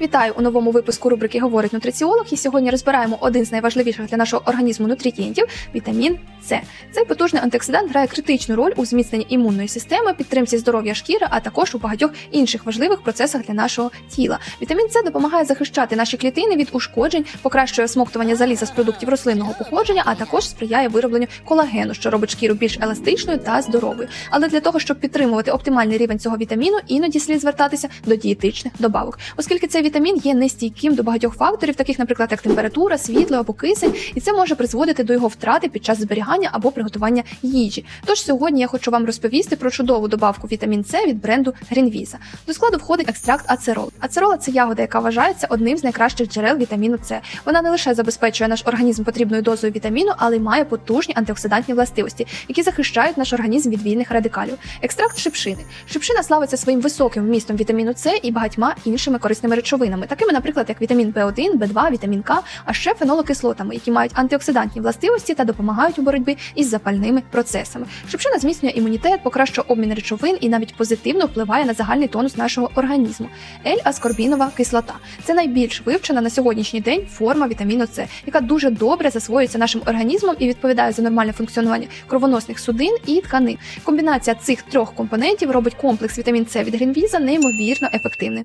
Вітаю у новому випуску рубрики Говорить нутриціолог. І сьогодні розбираємо один з найважливіших для нашого організму нутрієнтів вітамін С. Цей потужний антиоксидант грає критичну роль у зміцненні імунної системи, підтримці здоров'я шкіри, а також у багатьох інших важливих процесах для нашого тіла. Вітамін С допомагає захищати наші клітини від ушкоджень, покращує смоктування заліза з продуктів рослинного походження, а також сприяє виробленню колагену, що робить шкіру більш еластичною та здоровою. Але для того, щоб підтримувати оптимальний рівень цього вітаміну, іноді слід звертатися до дієтичних добавок, оскільки цей вітамін є нестійким до багатьох факторів, таких, наприклад, як температура, світло або кисень, і це може призводити до його втрати під час зберігання або приготування їжі. Тож сьогодні я хочу вам розповісти про чудову добавку вітамін С від бренду Грінвіза. До складу входить екстракт ацерол. Ацерола це ягода, яка вважається одним з найкращих джерел вітаміну С. Вона не лише забезпечує наш організм потрібною дозою вітаміну, але й має потужні антиоксидантні властивості, які захищають наш організм від вільних радикалів. Екстракт шипшини. Шипшина славиться своїм високим вмістом вітаміну С і багатьма іншими корисними речовинами, такими, наприклад, як вітамін В1, В2, вітамін К, а ще фенолокислотами, які мають антиоксидантні властивості та допомагають у боротьбі із запальними процесами. Шипшина зміцнює імунітет, покращує обмін речовин і навіть позитивно впливає на загальний тонус нашого організму. L-аскорбінова кислота це найбільш вивчена на сьогоднішній день форма вітаміну С, яка дуже добре засвоюється нашим організмом і відповідає за нормальне функціонування кровоносних судин і тканин. Комбінація цих трьох компонентів робить комплекс вітамін С від Грінвіза неймовірно ефективним.